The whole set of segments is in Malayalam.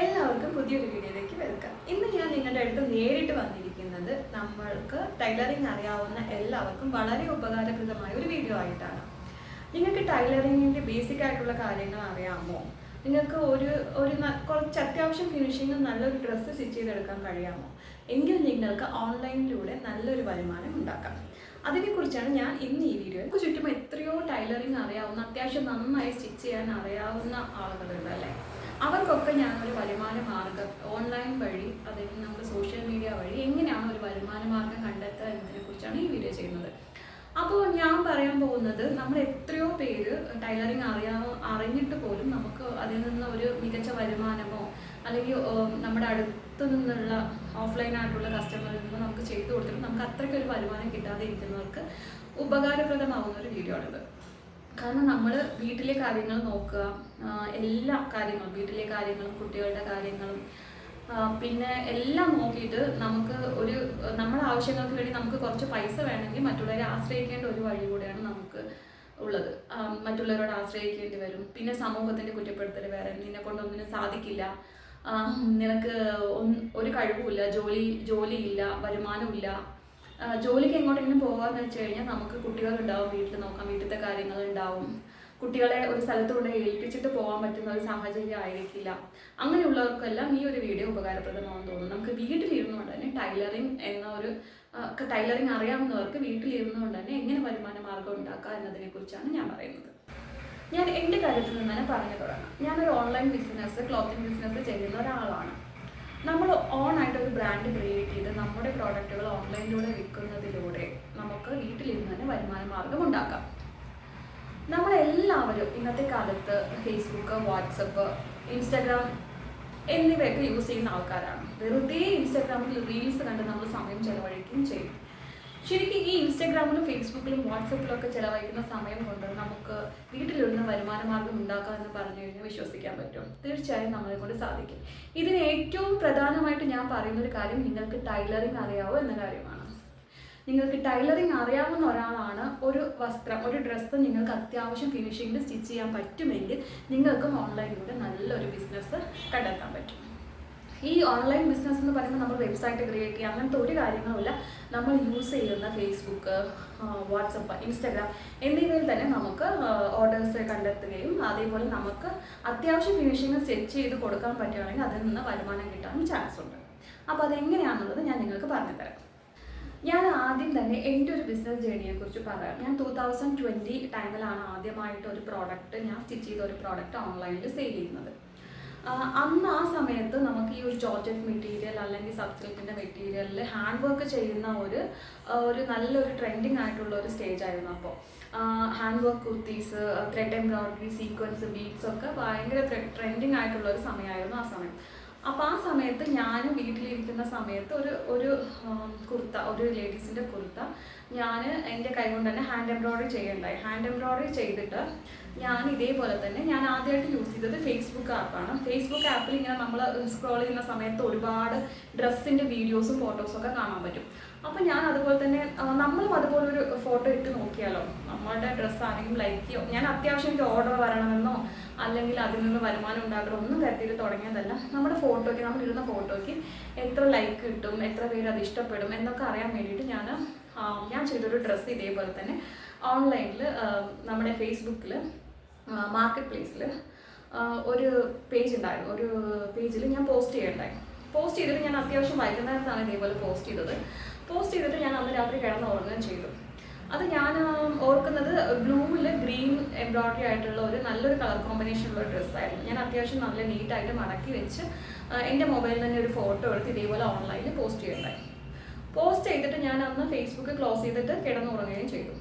എല്ലാവർക്കും പുതിയൊരു വീഡിയോയിലേക്ക് വെൽക്കം. ഇന്ന് ഞാൻ നിങ്ങളുടെ അടുത്ത് നേരിട്ട് വന്നിരിക്കുന്നത് നമ്മൾക്ക് ടൈലറിംഗ് അറിയാവുന്ന എല്ലാവർക്കും വളരെ ഉപകാരപ്രദമായ ഒരു വീഡിയോ ആയിട്ടാണ്. നിങ്ങൾക്ക് ടൈലറിങ്ങിന്റെ ബേസിക് ആയിട്ടുള്ള കാര്യങ്ങൾ അറിയാമോ? നിങ്ങൾക്ക് ഒരു ഒരു കുറച്ച് അത്യാവശ്യം ഫിനിഷിങ്ങും നല്ലൊരു ഡ്രസ്സ് സ്റ്റിച്ച് ചെയ്തെടുക്കാൻ കഴിയാമോ? എങ്കിൽ നിങ്ങൾക്ക് ഓൺലൈനിലൂടെ നല്ലൊരു വരുമാനം ഉണ്ടാക്കാം. അതിനെക്കുറിച്ചാണ് ഞാൻ ഇന്ന് ഈ വീഡിയോ ചുറ്റും എത്രയോ ടൈലറിങ് അറിയാവുന്ന അത്യാവശ്യം നന്നായി സ്റ്റിച്ച് ചെയ്യാൻ അറിയാവുന്ന ആളുകളുണ്ട് അല്ലേ? അവർക്കൊക്കെ ഞാൻ ഒരു വരുമാന മാർഗം ഓൺലൈൻ വഴി അതായത് നമ്മുടെ സോഷ്യൽ മീഡിയ വഴി എങ്ങനെയാണ് ഒരു വരുമാന മാർഗം കണ്ടെത്തുക എന്നതിനെ കുറിച്ചാണ് ഈ വീഡിയോ ചെയ്യുന്നത്. അപ്പോൾ ഞാൻ പറയാൻ പോകുന്നത് നമ്മൾ എത്രയോ പേര് ടൈലറിങ് അറിയാ അറിഞ്ഞിട്ട് പോലും നമുക്ക് അതിൽ നിന്ന് ഒരു മികച്ച വരുമാനമോ അല്ലെങ്കിൽ നമ്മുടെ അടുത്ത് നിന്നുള്ള ഓഫ്ലൈൻ ആയിട്ടുള്ള കസ്റ്റമറിൽ നിന്ന് നമുക്ക് ചെയ്തു കൊടുത്തിട്ട് നമുക്ക് അത്രയ്ക്ക് ഒരു വരുമാനം കിട്ടാതെ ഇരിക്കുന്നവർക്ക് ഉപകാരപ്രദമാവുന്ന ഒരു വീഡിയോ ആണിത്. കാരണം നമ്മൾ വീട്ടിലെ കാര്യങ്ങൾ നോക്കുക എല്ലാ കാര്യങ്ങളും വീട്ടിലെ കാര്യങ്ങളും കുട്ടികളുടെ കാര്യങ്ങളും പിന്നെ എല്ലാം നോക്കിയിട്ട് നമുക്ക് ഒരു നമ്മുടെ ആവശ്യങ്ങൾക്ക് വേണ്ടി നമുക്ക് കുറച്ച് പൈസ വേണമെങ്കിൽ മറ്റുള്ളവരെ ആശ്രയിക്കേണ്ട ഒരു വഴി കൂടെയാണ് നമുക്ക് ഉള്ളത്. മറ്റുള്ളവരോട് ആശ്രയിക്കേണ്ടി വരും. പിന്നെ സമൂഹത്തിന്റെ കുറ്റപ്പെടുത്തൽ വേറെ നിന്നെ കൊണ്ടൊന്നിനും സാധിക്കില്ല. നിനക്ക് ഒരു കഴിവുമില്ല ജോലി ജോലിയില്ല വരുമാനമില്ല. ജോലിക്ക് എങ്ങോട്ടെങ്കിലും പോകാന്ന് വെച്ച് കഴിഞ്ഞാൽ നമുക്ക് കുട്ടികളുണ്ടാവും വീട്ടിൽ നോക്കാം വീട്ടിലത്തെ കാര്യങ്ങൾ ഉണ്ടാവും കുട്ടികളെ ഒരു സ്ഥലത്ത് ഏൽപ്പിച്ചിട്ട് പോകാൻ പറ്റുന്ന ഒരു സാഹചര്യം ആയിരിക്കില്ല. അങ്ങനെയുള്ളവർക്കെല്ലാം ഈ ഒരു വീഡിയോ ഉപകാരപ്രദമാണെന്ന് തോന്നുന്നു. നമുക്ക് വീട്ടിലിരുന്നുകൊണ്ട് തന്നെ ടൈലറിങ് എന്ന ഒരു ടൈലറിങ് അറിയാവുന്നവർക്ക് വീട്ടിലിരുന്നുകൊണ്ട് തന്നെ എങ്ങനെ വരുമാന മാർഗം ഉണ്ടാക്കാം എന്നതിനെ കുറിച്ചാണ് ഞാൻ പറയുന്നത്. ഞാൻ എന്റെ കാര്യത്തിൽ നിന്ന് തന്നെ പറഞ്ഞു തുടങ്ങാം. ഞാനൊരു ഓൺലൈൻ ബിസിനസ് ക്ലോത്തിങ് ബിസിനസ് ചെയ്യുന്ന ഒരാളാണ്. നമ്മൾ ഓൺ ആയിട്ട് ഒരു ബ്രാൻഡ് ക്രിയേറ്റ് ചെയ്ത് നമ്മുടെ പ്രോഡക്റ്റുകൾ ഓൺലൈനിലൂടെ വിൽക്കുന്നതിലൂടെ നമുക്ക് വീട്ടിലിരുന്ന് തന്നെ വരുമാന മാർഗം ഉണ്ടാക്കാം. നമ്മളെല്ലാവരും ഇന്നത്തെ കാലത്ത് ഫേസ്ബുക്ക് വാട്സപ്പ് ഇൻസ്റ്റാഗ്രാം എന്നിവയൊക്കെ യൂസ് ചെയ്യുന്ന ആൾക്കാരാണ്. വെറുതെ ഇൻസ്റ്റാഗ്രാമിൽ റീൽസ് കണ്ട് നമ്മൾ സമയം ചെലവഴിക്കുകയും ചെയ്യും. ശരിക്കും ഈ ഇൻസ്റ്റാഗ്രാമിലും ഫേസ്ബുക്കിലും വാട്സപ്പിലും ഒക്കെ ചെലവഴിക്കുന്ന സമയം കൊണ്ട് വരുമാന മാർഗം ഉണ്ടാക്കാം എന്ന് പറഞ്ഞു കഴിഞ്ഞാൽ വിശ്വസിക്കാൻ പറ്റും. തീർച്ചയായും നമ്മളെ കൊണ്ട് സാധിക്കും. ഇതിന് ഏറ്റവും പ്രധാനമായിട്ട് ഞാൻ പറയുന്ന ഒരു കാര്യം നിങ്ങൾക്ക് ടൈലറിങ് അറിയാവോ എന്ന കാര്യമാണ്. നിങ്ങൾക്ക് ടൈലറിങ് അറിയാവുന്ന ഒരാളാണ് ഒരു വസ്ത്രം ഒരു ഡ്രസ്സ് നിങ്ങൾക്ക് അത്യാവശ്യം ഫിനിഷിംഗിൽ സ്റ്റിച്ച് ചെയ്യാൻ പറ്റുമെങ്കിൽ നിങ്ങൾക്കും ഓൺലൈനിലൂടെ നല്ലൊരു ബിസിനസ് കണ്ടെത്താൻ പറ്റും. ഈ ഓൺലൈൻ ബിസിനസ് എന്ന് പറയുമ്പോൾ നമ്മൾ വെബ്സൈറ്റ് ക്രിയേറ്റ് ചെയ്യുക അങ്ങനത്തെ ഒരു കാര്യങ്ങളുമില്ല. നമ്മൾ യൂസ് ചെയ്യുന്ന ഫേസ്ബുക്ക് വാട്സപ്പ് ഇൻസ്റ്റാഗ്രാം എന്നിവയിൽ തന്നെ നമുക്ക് ഓർഡേഴ്സ് കണ്ടെത്തുകയും അതേപോലെ നമുക്ക് അത്യാവശ്യം ഫിനിഷിങ് സെറ്റ് ചെയ്ത് കൊടുക്കാൻ പറ്റുകയാണെങ്കിൽ അതിൽ നിന്ന് വരുമാനം കിട്ടാനും ചാൻസ് ഉണ്ട്. അപ്പോൾ അതെങ്ങനെയാണെന്നുള്ളത് ഞാൻ നിങ്ങൾക്ക് പറഞ്ഞു തരാം ഞാൻ ആദ്യം തന്നെ എന്റെ ഒരു ബിസിനസ് ജേണിയെ കുറിച്ച് പറയാം. ഞാൻ ടൂ തൗസൻഡ് ട്വന്റി ടൈമിലാണ് ആദ്യമായിട്ട് ഒരു പ്രോഡക്റ്റ് ഞാൻ സ്റ്റിച്ച് ചെയ്ത ഒരു പ്രോഡക്റ്റ് ഓൺലൈനിൽ സെയിൽ ചെയ്യുന്നത്. അന്ന് ആ സമയത്ത് നമുക്ക് ഈ ഒരു ജോർജറ്റ് മെറ്റീരിയൽ അല്ലെങ്കിൽ സബ്സിൽക്കിന്റെ മെറ്റീരിയലിൽ ഹാൻഡ് വർക്ക് ചെയ്യുന്ന ഒരു ഒരു നല്ലൊരു ട്രെൻഡിങ് ആയിട്ടുള്ള ഒരു സ്റ്റേജ് ആയിരുന്നു അപ്പോൾ hand work kurtis thread embroidery sequence beads ഒക്കെ ഭയങ്കര ട്രെൻഡിങ് ആയിട്ടുള്ള ഒരു സമയമായിരുന്നു ആ സമയം. അപ്പോൾ ആ സമയത്ത് ഞാൻ വീട്ടിലിരിക്കുന്ന സമയത്ത് ഒരു ഒരു കുർത്ത ഒരു ലേഡീസിന്റെ കുർത്ത ഞാൻ എന്റെ കൈകൊണ്ട് തന്നെ ഹാൻഡ് എംബ്രോയ്ഡറി ചെയ്യണ്ടായി. ഹാൻഡ് എംബ്രോയ്ഡറി ചെയ്തിട്ട് ഞാൻ ഇതേപോലെ തന്നെ ഞാൻ ആദ്യമായിട്ട് യൂസ് ചെയ്തത് ഫേസ്ബുക്ക് ആപ്പാണ് ഫേസ്ബുക്ക് ആപ്പിൽ ഇങ്ങനെ നമ്മൾ സ്ക്രോൾ ചെയ്യുന്ന സമയത്ത് ഒരുപാട് ഡ്രസ്സിന്റെ വീഡിയോസും ഫോട്ടോസും ഒക്കെ കാണാൻ പറ്റും. അപ്പോൾ ഞാൻ അതുപോലെ തന്നെ നമ്മളും അതുപോലെ ഒരു ഫോട്ടോ ഇട്ട് നോക്കിയാലോ? നമ്മളുടെ ഡ്രസ്സ് ആരെങ്കിലും ലൈക്ക് ചെയ്യോ? ഞാൻ അത്യാവശ്യം എനിക്ക് ഓർഡർ വരണമെന്നോ അല്ലെങ്കിൽ അതിൽ നിന്ന് വരുമാനം ഉണ്ടാക്കണം ഒന്നും കരുതിയിട്ട് തുടങ്ങിയതല്ല. നമ്മുടെ ഫോട്ടോയ്ക്ക് നമ്മൾ ഇടുന്ന ഫോട്ടോയ്ക്ക് എത്ര ലൈക്ക് കിട്ടും എത്ര പേര് അത് ഇഷ്ടപ്പെടും എന്നൊക്കെ അറിയാൻ വേണ്ടിയിട്ട് ഞാൻ ഞാൻ ചെയ്തൊരു ഡ്രസ്സ് ഇതേപോലെ തന്നെ ഓൺലൈനിൽ നമ്മുടെ ഫേസ്ബുക്കിൽ മാർക്കറ്റ് പ്ലേസിൽ ഒരു പേജ് ഉണ്ടായിരുന്നു. ഒരു പേജിൽ ഞാൻ പോസ്റ്റ് ചെയ്യണ്ടായി പോസ്റ്റ് ചെയ്തിട്ട് ഞാൻ അത്യാവശ്യം വൈകുന്നേരത്താണ് ഇതേപോലെ പോസ്റ്റ് ചെയ്തത്. പോസ്റ്റ് ചെയ്തിട്ട് ഞാൻ അന്ന് രാത്രി കിടന്ന് ഉറങ്ങുകയും ചെയ്തു. അത് ഞാൻ ഓർക്കുന്നത് ബ്ലൂവിൽ ഗ്രീൻ എംബ്രോയിഡറി ആയിട്ടുള്ള ഒരു നല്ലൊരു കളർ കോമ്പിനേഷൻ ഉള്ള ഡ്രസ്സായിരുന്നു ഞാൻ അത്യാവശ്യം നല്ല നീറ്റായിട്ട് മടക്കി വെച്ച് എന്റെ മൊബൈലിൽ തന്നെ ഒരു ഫോട്ടോ എടുത്ത് ഇതേപോലെ ഓൺലൈനിൽ പോസ്റ്റ് ചെയ്യണ്ടായി പോസ്റ്റ് ചെയ്തിട്ട് ഞാൻ അന്ന് ഫേസ്ബുക്ക് ക്ലോസ് ചെയ്തിട്ട് കിടന്നുറങ്ങുകയും ചെയ്തു.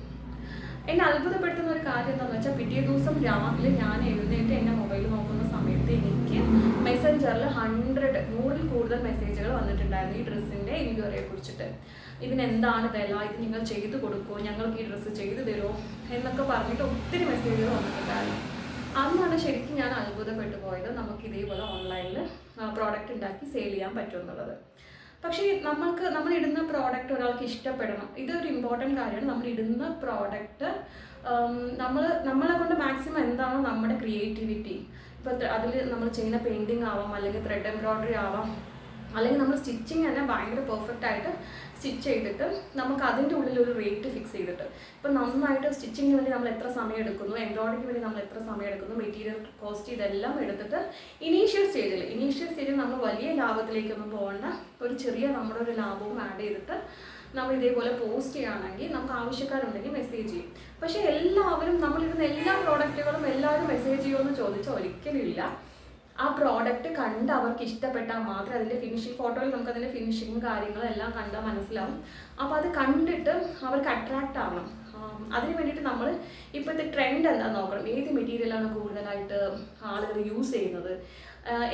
എന്നെ അത്ഭുതപ്പെടുത്തുന്ന ഒരു കാര്യം എന്താണെന്ന് വെച്ചാൽ പിറ്റേ ദിവസം രാവിലെ ഞാൻ എഴുന്നേറ്റ് എന്റെ മൊബൈൽ നോക്കുന്ന സമയത്ത് എനിക്ക് മെസ്സഞ്ചറിൽ ഹൺഡ്രഡ് നൂറിൽ കൂടുതൽ മെസ്സേജുകൾ വന്നിട്ടുണ്ടായിരുന്നു ഈ ഡ്രസ്സിന്റെ എൻക്വയറിയെ കുറിച്ചിട്ട്. ഇതിനെന്താണ് വില? ഇത് നിങ്ങൾ ചെയ്തു കൊടുക്കുമോ ഞങ്ങൾക്ക് ഈ ഡ്രസ്സ് ചെയ്തു തരുമോ എന്നൊക്കെ പറഞ്ഞിട്ട് ഒത്തിരി മെസ്സേജുകൾ വന്നിട്ടുണ്ടായിരുന്നു. അന്നാണ് ശരിക്കും ഞാൻ അത്ഭുതപ്പെട്ടു പോയത്. നമുക്ക് ഇതേപോലെ ഓൺലൈനിൽ പ്രോഡക്റ്റ് ഉണ്ടാക്കി സെയിൽ ചെയ്യാൻ പറ്റുമെന്നുള്ളത്. പക്ഷേ നമ്മൾക്ക് നമ്മൾ ഇടുന്ന പ്രോഡക്റ്റ് ഒരാൾക്ക് ഇഷ്ടപ്പെടണം. ഇതൊരു ഇമ്പോർട്ടന്റ് കാര്യമാണ്. നമ്മൾ ഇടുന്ന പ്രോഡക്റ്റ് നമ്മൾ നമ്മളെ കൊണ്ട് മാക്സിമം എന്താണോ നമ്മുടെ ക്രിയേറ്റിവിറ്റി ഇപ്പോൾ അതിൽ നമ്മൾ ചെയ്യുന്ന പെയിന്റിങ് ആവാം അല്ലെങ്കിൽ ത്രെഡ് എംബ്രോയ്ഡറി ആവാം അല്ലെങ്കിൽ നമ്മൾ സ്റ്റിച്ചിങ് തന്നെ ഭയങ്കര പെർഫെക്റ്റ് ആയിട്ട് സ്റ്റിച്ച് ചെയ്തിട്ട് നമുക്ക് അതിന്റെ ഉള്ളിൽ ഒരു റേറ്റ് ഫിക്സ് ചെയ്തിട്ട്. ഇപ്പം നന്നായിട്ട് സ്റ്റിച്ചിങ്ങിന് വേണ്ടി നമ്മൾ എത്ര സമയം എടുക്കുന്നു എംബ്രോയിഡറിക്ക് വേണ്ടി നമ്മൾ എത്ര സമയം എടുക്കുന്നു മെറ്റീരിയൽ കോസ്റ്റ് ഇതെല്ലാം എടുത്തിട്ട് ഇനീഷ്യൽ സ്റ്റേജിൽ ഇനീഷ്യൽ സ്റ്റേജിൽ നമ്മൾ വലിയ ലാഭത്തിലേക്കൊന്നും പോകേണ്ട ഒരു ചെറിയ നമ്മുടെ ഒരു ലാഭവും ആഡ് ചെയ്തിട്ട് നമ്മൾ ഇതേപോലെ പോസ്റ്റ് ചെയ്യുകയാണെങ്കിൽ നമുക്ക് ആവശ്യക്കാരുണ്ടെങ്കിൽ മെസ്സേജ് ചെയ്യും. പക്ഷേ എല്ലാവരും നമ്മളിരുന്ന എല്ലാ പ്രോഡക്റ്റുകളും എല്ലാവരും മെസ്സേജ് ചെയ്യുമെന്ന് ചോദിച്ചാൽ ഒരിക്കലും ഇല്ല. ആ പ്രോഡക്റ്റ് കണ്ട് അവർക്ക് ഇഷ്ടപ്പെട്ടാൽ മാത്രം അതിന്റെ ഫിനിഷിംഗ് ഫോട്ടോയിൽ നമുക്ക് അതിന്റെ ഫിനിഷിങ്ങും കാര്യങ്ങളും എല്ലാം കണ്ടാൽ മനസ്സിലാവും. അപ്പോൾ അത് കണ്ടിട്ട് അവർക്ക് അട്രാക്റ്റ് ആവണം. അതിന് വേണ്ടിയിട്ട് നമ്മൾ ഇപ്പോഴത്തെ ട്രെൻഡ് എന്താണെന്ന് നോക്കണം. ഏത് മെറ്റീരിയലാണ് കൂടുതലായിട്ട് ആളുകൾ യൂസ് ചെയ്യുന്നത്?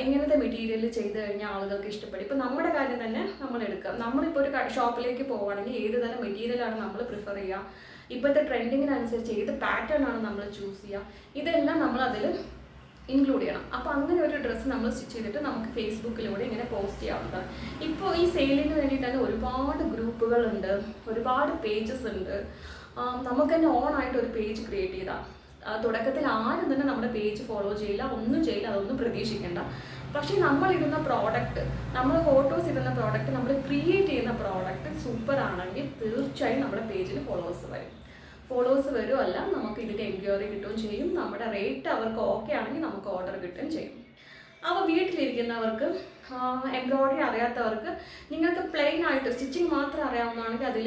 എങ്ങനത്തെ മെറ്റീരിയൽ ചെയ്ത് കഴിഞ്ഞാൽ ആളുകൾക്ക് ഇഷ്ടപ്പെടും? ഇപ്പം നമ്മുടെ കാര്യം തന്നെ നമ്മൾ എടുക്കാം. നമ്മളിപ്പോൾ ഒരു ഷോപ്പിലേക്ക് പോവുകയാണെങ്കിൽ ഏത് തരം മെറ്റീരിയലാണ് നമ്മൾ പ്രിഫർ ചെയ്യുക? ഇപ്പോഴത്തെ ട്രെൻഡിങ്ങിനനുസരിച്ച് ഏത് പാറ്റേൺ ആണ് നമ്മൾ ചൂസ് ചെയ്യുക? ഇതെല്ലാം നമ്മൾ അതിൽ ഇൻക്ലൂഡ് ചെയ്യണം. അപ്പോൾ അങ്ങനെ ഒരു ഡ്രസ്സ് നമ്മൾ സ്റ്റിച്ച് ചെയ്തിട്ട് നമുക്ക് ഫേസ്ബുക്കിലൂടെ ഇങ്ങനെ പോസ്റ്റ് ചെയ്യാവുന്നതാണ്. ഇപ്പോൾ ഈ സെയിലിന് വേണ്ടിയിട്ട് തന്നെ ഒരുപാട് ഗ്രൂപ്പുകളുണ്ട് ഒരുപാട് പേജസ് ഉണ്ട്. നമുക്ക് തന്നെ ഓൺ ആയിട്ട് ഒരു പേജ് ക്രിയേറ്റ് ചെയ്താൽ തുടക്കത്തിൽ ആരും തന്നെ നമ്മുടെ പേജ് ഫോളോ ചെയ്യില്ല ഒന്നും ചെയ്യില്ല അതൊന്നും പ്രതീക്ഷിക്കേണ്ട. പക്ഷേ നമ്മൾ ഇടുന്ന പ്രോഡക്റ്റ് നമ്മൾ ഫോട്ടോസ് ഇടുന്ന പ്രോഡക്റ്റ് നമ്മൾ ക്രിയേറ്റ് ചെയ്യുന്ന പ്രോഡക്റ്റ് സൂപ്പർ ആണെങ്കിൽ തീർച്ചയായും നമ്മുടെ പേജിൽ ഫോളോവേഴ്സ് വരും. ഫോളോവേഴ്സ് വരുമല്ല നമുക്ക് ഇതിന്റെ എൻക്വയറി കിട്ടുകയും ചെയ്യും. നമ്മുടെ റേറ്റ് അവർക്ക് ഓക്കെ ആണെങ്കിൽ നമുക്ക് ഓർഡർ കിട്ടുകയും ചെയ്യും. അപ്പോൾ വീട്ടിലിരിക്കുന്നവർക്ക് എംബ്രോയ്ഡറി അറിയാത്തവർക്ക് നിങ്ങൾക്ക് പ്ലെയിൻ ആയിട്ട് സ്റ്റിച്ചിങ് മാത്രം അറിയാവുന്നതാണെങ്കിൽ അതിൽ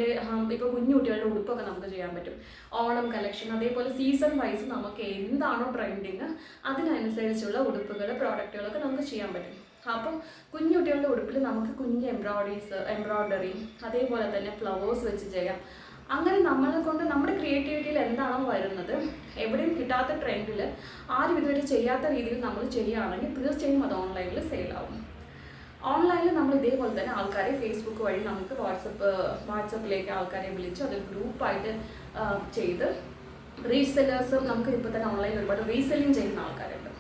ഇപ്പോൾ കുഞ്ഞു കുട്ടികളുടെ ഉടുപ്പൊക്കെ നമുക്ക് ചെയ്യാൻ പറ്റും. ഓണം കളക്ഷൻ അതേപോലെ സീസൺ വൈസ് നമുക്ക് എന്താണോ ട്രെൻഡിങ് അതിനനുസരിച്ചുള്ള ഉടുപ്പുകൾ പ്രോഡക്റ്റുകളൊക്കെ നമുക്ക് ചെയ്യാൻ പറ്റും. അപ്പം കുഞ്ഞു കുട്ടികളുടെ ഉടുപ്പിൽ നമുക്ക് കുഞ്ഞ് എംബ്രോയ്ഡറീസ് എംബ്രോയ്ഡറി അതേപോലെ തന്നെ ഫ്ലവേഴ്സ് വെച്ച് ചെയ്യാം. അങ്ങനെ നമ്മളെ കൊണ്ട് നമ്മുടെ ക്രിയേറ്റിവിറ്റിയിൽ എന്താണോ വരുന്നത് എവിടെയും കിട്ടാത്ത ട്രെൻഡിൽ ആരും ഇതുവരെ ചെയ്യാത്ത രീതിയിൽ നമ്മൾ ചെയ്യുകയാണെങ്കിൽ തീർച്ചയായും അത് ഓൺലൈനിൽ സെയിലാവും ഓൺലൈനിൽ നമ്മൾ ഇതേപോലെ തന്നെ ആൾക്കാരെ ഫേസ്ബുക്ക് വഴി നമുക്ക് വാട്സപ്പ് വാട്സപ്പിലേക്ക് ആൾക്കാരെ വിളിച്ച് അത് ഗ്രൂപ്പായിട്ട് ചെയ്ത് റീസെല്ലേഴ്സ് നമുക്ക് ഇപ്പോൾ തന്നെ ഓൺലൈനിൽ ഒരുപാട് റീസെല്ലിങ് ചെയ്യുന്ന ആൾക്കാരുണ്ട്.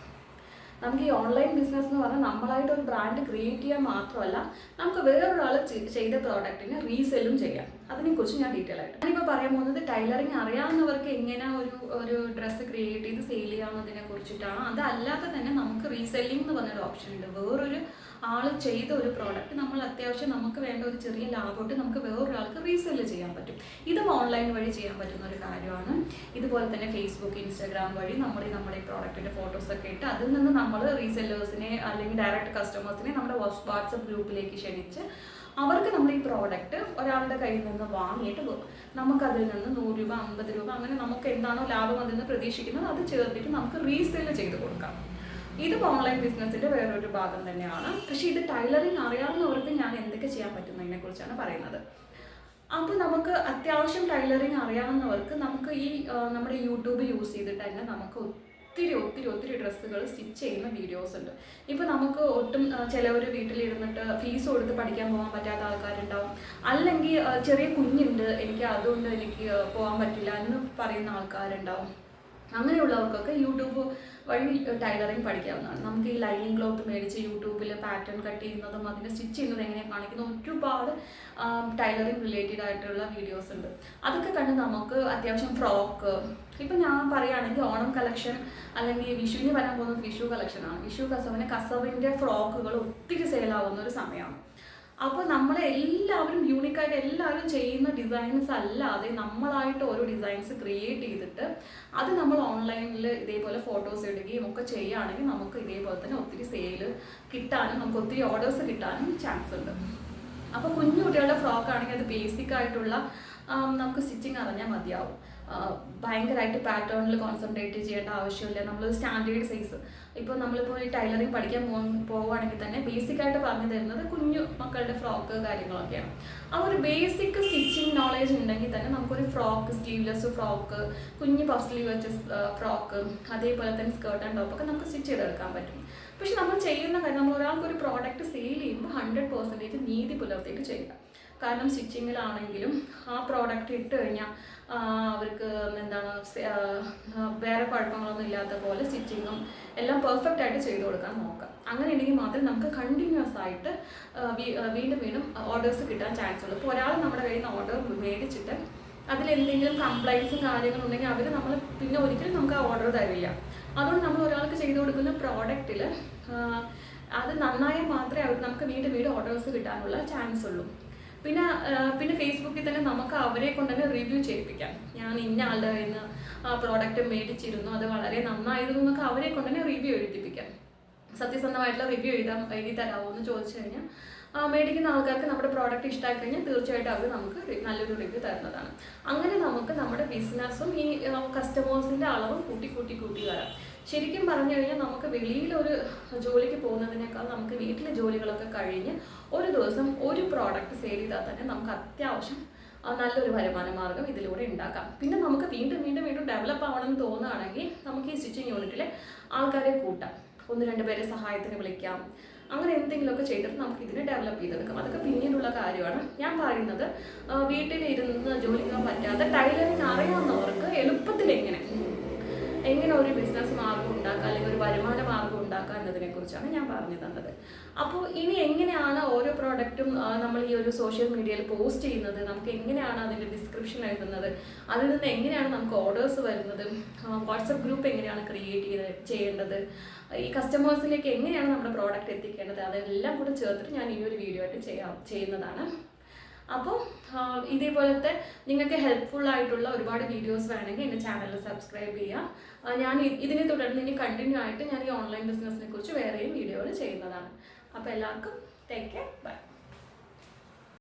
നമുക്ക് ഈ ഓൺലൈൻ ബിസിനസ് എന്ന് പറഞ്ഞാൽ നമ്മളായിട്ട് ഒരു ബ്രാൻഡ് ക്രിയേറ്റ് ചെയ്യാൻ മാത്രമല്ല നമുക്ക് വേറൊരാൾ ചെയ്ത പ്രോഡക്റ്റിനെ റീസെല്ലും ചെയ്യാം. അതിനെക്കുറിച്ച് ഞാൻ ഡീറ്റെയിൽ ആയിട്ട്. ഞാനിപ്പോൾ പറയാൻ പോകുന്നത് ടൈലറിങ് അറിയാവുന്നവർക്ക് എങ്ങനെ ഒരു ഒരു ഡ്രസ്സ് ക്രിയേറ്റ് ചെയ്ത് സെയിൽ ചെയ്യാവുന്നതിനെ കുറിച്ചിട്ടാണ്. അതല്ലാതെ തന്നെ നമുക്ക് റീസെല്ലിംഗ് എന്ന് പറഞ്ഞൊരു ഓപ്ഷൻ ഉണ്ട്. വേറൊരു ആൾ ചെയ്ത ഒരു പ്രോഡക്റ്റ് നമ്മൾ അത്യാവശ്യം നമുക്ക് വേണ്ട ഒരു ചെറിയ ലാഭമായിട്ട് നമുക്ക് വേറൊരാൾക്ക് റീസെൽ ചെയ്യാൻ പറ്റും. ഇതും ഓൺലൈൻ വഴി ചെയ്യാൻ പറ്റുന്ന ഒരു കാര്യമാണ്. ഇതുപോലെ തന്നെ ഫേസ്ബുക്ക് ഇൻസ്റ്റാഗ്രാം വഴി നമ്മൾ നമ്മുടെ പ്രോഡക്റ്റിന്റെ ഫോട്ടോസൊക്കെ ഇട്ട് അതിൽ നിന്ന് നമ്മൾ റീസെല്ലേഴ്സിനെ അല്ലെങ്കിൽ ഡയറക്റ്റ് കസ്റ്റമേഴ്സിനെ നമ്മുടെ വാട്സപ്പ് ഗ്രൂപ്പിലേക്ക് ക്ഷണിച്ച് അവർക്ക് നമ്മൾ ഈ പ്രോഡക്റ്റ് ഒരാളുടെ കയ്യിൽ നിന്ന് വാങ്ങിയിട്ട് നമുക്ക് നമുക്കതിൽ നിന്ന് നൂറ് രൂപ അമ്പത് രൂപ അങ്ങനെ നമുക്ക് എന്താണോ ലാഭം അതിൽ നിന്ന് പ്രതീക്ഷിക്കുന്നത് അത് ചേർത്തിട്ട് നമുക്ക് റീസെയിൽ ചെയ്ത് കൊടുക്കാം. ഇത് ഓൺലൈൻ ബിസിനസ്സിന്റെ വേറൊരു ഭാഗം തന്നെയാണ്. പക്ഷേ ഇത് ടൈലറിങ് അറിയാവുന്നവർക്ക് ഞാൻ എന്തൊക്കെ ചെയ്യാൻ പറ്റുന്നതിനെ കുറിച്ചാണ് പറയുന്നത്. അപ്പോൾ നമുക്ക് അത്യാവശ്യം ടൈലറിംഗ് അറിയാവുന്നവർക്ക് നമുക്ക് ഈ നമ്മുടെ യൂട്യൂബ് യൂസ് ചെയ്തിട്ട് തന്നെ നമുക്ക് ഒത്തിരി ഒത്തിരി ഒത്തിരി ഡ്രസ്സുകൾ സ്റ്റിച്ച് ചെയ്യുന്ന വീഡിയോസ് ഉണ്ട്. ഇപ്പോൾ നമുക്ക് ഒട്ടും ചിലവർ വീട്ടിലിരുന്നിട്ട് ഫീസ് കൊടുത്ത് പഠിക്കാൻ പോകാൻ പറ്റാത്ത ആൾക്കാരുണ്ടാവും. അല്ലെങ്കിൽ ചെറിയ കുഞ്ഞുണ്ട് എനിക്ക് അതുകൊണ്ട് എനിക്ക് പോകാൻ പറ്റില്ല എന്ന് പറയുന്ന ആൾക്കാരുണ്ടാവും. അങ്ങനെയുള്ളവർക്കൊക്കെ യൂട്യൂബ് വഴി ടൈലറിങ് പഠിക്കാവുന്നതാണ്. നമുക്ക് ഈ ലൈനിങ് ക്ലോത്ത് മേടിച്ച് യൂട്യൂബിൽ പാറ്റേൺ കട്ട് ചെയ്യുന്നതും അതിനെ സ്റ്റിച്ച് ചെയ്യുന്നതും എങ്ങനെ കാണിക്കുന്ന ഒരുപാട് ടൈലറിങ് റിലേറ്റഡ് ആയിട്ടുള്ള വീഡിയോസ് ഉണ്ട്. അതൊക്കെ കണ്ട് നമുക്ക് അത്യാവശ്യം ഫ്രോക്ക് ഇപ്പം ഞാൻ പറയുകയാണെങ്കിൽ ഓണം കളക്ഷൻ അല്ലെങ്കിൽ വിഷുവിന് വരാൻ പോകുന്ന വിഷു കളക്ഷനാണ് വിഷു കസവിന് കസവിന്റെ ഫ്രോക്കുകൾ ഒത്തിരി സെയിലാവുന്ന ഒരു സമയമാണ്. അപ്പോൾ നമ്മൾ എല്ലാവരും യൂണിക്കായിട്ട് എല്ലാവരും ചെയ്യുന്ന ഡിസൈൻസ് അല്ലാതെ നമ്മളായിട്ട് ഓരോ ഡിസൈൻസ് ക്രിയേറ്റ് ചെയ്തിട്ട് അത് നമ്മൾ ഓൺലൈനിൽ ഇതേപോലെ ഫോട്ടോസ് ഇടുകയും ഒക്കെ ചെയ്യുകയാണെങ്കിൽ നമുക്ക് ഇതേപോലെ തന്നെ ഒത്തിരി സെയിൽ കിട്ടാനും നമുക്ക് ഒത്തിരി ഓർഡേഴ്സ് കിട്ടാനും ചാൻസ് ഉണ്ട്. അപ്പോൾ കുഞ്ഞു കുട്ടികളുടെ ഫ്രോക്ക് ആണെങ്കിൽ അത് ബേസിക് ആയിട്ടുള്ള നമുക്ക് സ്റ്റിച്ചിങ് അറിഞ്ഞാൽ മതിയാവും. ഭയങ്കരമായിട്ട് പാറ്റേണിൽ കോൺസെൻട്രേറ്റ് ചെയ്യേണ്ട ആവശ്യമില്ല. നമ്മൾ സ്റ്റാൻഡേർഡ് സൈസ് ഇപ്പോൾ നമ്മളിപ്പോൾ ഈ ടൈലറിങ് പഠിക്കാൻ പോ പോവുകയാണെങ്കിൽ തന്നെ ബേസിക് ആയിട്ട് പറഞ്ഞു തരുന്നത് കുഞ്ഞു മക്കളുടെ ഫ്രോക്ക് കാര്യങ്ങളൊക്കെയാണ്. ആ ഒരു ബേസിക് സ്റ്റിച്ചിങ് നോളേജ് ഉണ്ടെങ്കിൽ തന്നെ നമുക്കൊരു ഫ്രോക്ക് സ്ലീവ്ലെസ് ഫ്രോക്ക് കുഞ്ഞു പഫ് സ്ലീവ് വെച്ച ഫ്രോക്ക് അതേപോലെ തന്നെ സ്കേർട്ട് ആൻഡ് ടോപ്പ് ഒക്കെ നമുക്ക് സ്റ്റിച്ച് ചെയ്തെടുക്കാൻ പറ്റും. പക്ഷെ നമ്മൾ ചെയ്യുന്ന കാര്യം നമ്മൾ ഒരാൾക്ക് ഒരു പ്രോഡക്റ്റ് സെയിൽ ചെയ്യുമ്പോൾ ഹൺഡ്രഡ് പെർസെന്റേജ് നീതി പുലർത്തിയിട്ട് ചെയ്യുക. കാരണം സ്റ്റിച്ചിങ്ങിലാണെങ്കിലും ആ പ്രോഡക്റ്റ് ഇട്ട് കഴിഞ്ഞാൽ അവർക്ക് എന്താണ് വേറെ കുഴപ്പങ്ങളൊന്നും ഇല്ലാത്ത പോലെ സ്റ്റിച്ചിങ്ങും എല്ലാം പെർഫെക്റ്റ് ആയിട്ട് ചെയ്തു കൊടുക്കാൻ നോക്കാം. അങ്ങനെ ഉണ്ടെങ്കിൽ മാത്രമേ നമുക്ക് കണ്ടിന്യൂസ് ആയിട്ട് വീണ്ടും വീണ്ടും ഓർഡേഴ്സ് കിട്ടാൻ ചാൻസ് ഉള്ളൂ. ഇപ്പോൾ ഒരാൾ നമ്മുടെ കയ്യിൽ നിന്ന് ഓർഡർ മേടിച്ചിട്ട് അതിൽ എന്തെങ്കിലും കംപ്ലൈൻസും കാര്യങ്ങളും ഉണ്ടെങ്കിൽ അവർ നമ്മൾ പിന്നെ ഒരിക്കലും നമുക്ക് ആ ഓർഡർ തരില്ല. അതുകൊണ്ട് നമ്മൾ ഒരാൾക്ക് ചെയ്തു കൊടുക്കുന്ന പ്രോഡക്റ്റിൽ അത് നന്നായാൽ മാത്രമേ അവർ നമുക്ക് വീണ്ടും വീണ്ടും ഓർഡേഴ്സ് കിട്ടാനുള്ള ചാൻസ് ഉള്ളൂ. പിന്നെ പിന്നെ ഫേസ്ബുക്കിൽ തന്നെ നമുക്ക് അവരെ കൊണ്ട് തന്നെ റിവ്യൂ ചെയ്യിപ്പിക്കാം. ഞാൻ ഇന്ന ആളുടെ കയ്യിൽ നിന്ന് ആ പ്രോഡക്റ്റ് മേടിച്ചിരുന്നു അത് വളരെ നന്നായിരുന്നു എന്നൊക്കെ അവരെ കൊണ്ട് തന്നെ റിവ്യൂ എഴുതിപ്പിക്കാം. സത്യസന്ധമായിട്ടുള്ള റിവ്യൂ എഴുതാൻ എഴുതി തരാമോ എന്ന് ചോദിച്ചു കഴിഞ്ഞാൽ മേടിക്കുന്ന ആൾക്കാർക്ക് നമ്മുടെ പ്രോഡക്റ്റ് ഇഷ്ടമായി കഴിഞ്ഞാൽ തീർച്ചയായിട്ടും അവർ നമുക്ക് നല്ലൊരു റിവ്യൂ തരുന്നതാണ്. അങ്ങനെ നമുക്ക് നമ്മുടെ ബിസിനസ്സും ഈ കസ്റ്റമേഴ്സിന്റെ അളവും കൂട്ടി കൂട്ടി കൂട്ടി വരാം. ശരിക്കും പറഞ്ഞു കഴിഞ്ഞാൽ നമുക്ക് വെളിയിലൊരു ജോലിക്ക് പോകുന്നതിനേക്കാൾ നമുക്ക് വീട്ടിലെ ജോലികളൊക്കെ കഴിഞ്ഞ് ഒരു ദിവസം ഒരു പ്രോഡക്റ്റ് സെയിൽ ചെയ്താൽ തന്നെ നമുക്ക് അത്യാവശ്യം നല്ലൊരു വരുമാന മാർഗം ഇതിലൂടെ ഉണ്ടാക്കാം. പിന്നെ നമുക്ക് വീണ്ടും വീണ്ടും വീണ്ടും ഡെവലപ്പ് ആവണമെന്ന് തോന്നുകയാണെങ്കിൽ നമുക്ക് ഈ സ്റ്റിച്ചിങ് യൂണിറ്റിലെ ആൾക്കാരെ കൂട്ടാം. ഒന്ന് രണ്ട് പേരെ സഹായത്തിന് വിളിക്കാം. അങ്ങനെ എന്തെങ്കിലുമൊക്കെ ചെയ്തിട്ട് നമുക്ക് ഇതിനെ ഡെവലപ്പ് ചെയ്തെടുക്കാം. അതൊക്കെ പിന്നീടുള്ള കാര്യമാണ്. ഞാൻ പറയുന്നത് വീട്ടിലിരുന്ന് ജോലിക്കാൻ പറ്റാതെ ടൈലറിങ് അറിയാവുന്നവർക്ക് എളുപ്പത്തിൽ എങ്ങനെ എങ്ങനെ ഒരു ബിസിനസ് മാർഗം ഉണ്ടാക്കുക അല്ലെങ്കിൽ ഒരു വരുമാന മാർഗം ഉണ്ടാക്കുക എന്നതിനെ കുറിച്ചാണ് ഞാൻ പറഞ്ഞു തന്നത്. അപ്പോൾ ഇനി എങ്ങനെയാണ് ഓരോ പ്രോഡക്റ്റും നമ്മൾ ഈ ഒരു സോഷ്യൽ മീഡിയയിൽ പോസ്റ്റ് ചെയ്യുന്നത്? നമുക്ക് എങ്ങനെയാണ് അതിന്റെ ഡിസ്ക്രിപ്ഷൻ എഴുതുന്നത്? അതിൽ നിന്ന് എങ്ങനെയാണ് നമുക്ക് ഓർഡേഴ്സ് വരുന്നത്? വാട്സപ്പ് ഗ്രൂപ്പ് എങ്ങനെയാണ് ക്രിയേറ്റ് ചെയ്ത് ചെയ്യേണ്ടത്? ഈ കസ്റ്റമേഴ്സിലേക്ക് എങ്ങനെയാണ് നമ്മുടെ പ്രോഡക്റ്റ് എത്തിക്കേണ്ടത്? അതെല്ലാം കൂടെ ചേർത്തിട്ട് ഞാൻ ഈ ഒരു വീഡിയോ ആയിട്ട് ചെയ്യാം ചെയ്യുന്നതാണ്. അപ്പോൾ ഇതേപോലത്തെ നിങ്ങൾക്ക് ഹെൽപ്ഫുൾ ആയിട്ടുള്ള ഒരുപാട് വീഡിയോസ് വേണമെങ്കിൽ എന്റെ ചാനൽ സബ്സ്ക്രൈബ് ചെയ്യുക ഞാൻ ഇതിനെ തുടർന്ന് ഇനി കണ്ടിന്യൂ ആയിട്ട് ഞാൻ ഈ ഓൺലൈൻ ബിസിനസ്സിനെ കുറിച്ച് വേറെയും വീഡിയോകൾ ചെയ്യുന്നതാണ്. അപ്പോൾ എല്ലാവർക്കും ടേക്ക് കെയർ ബൈ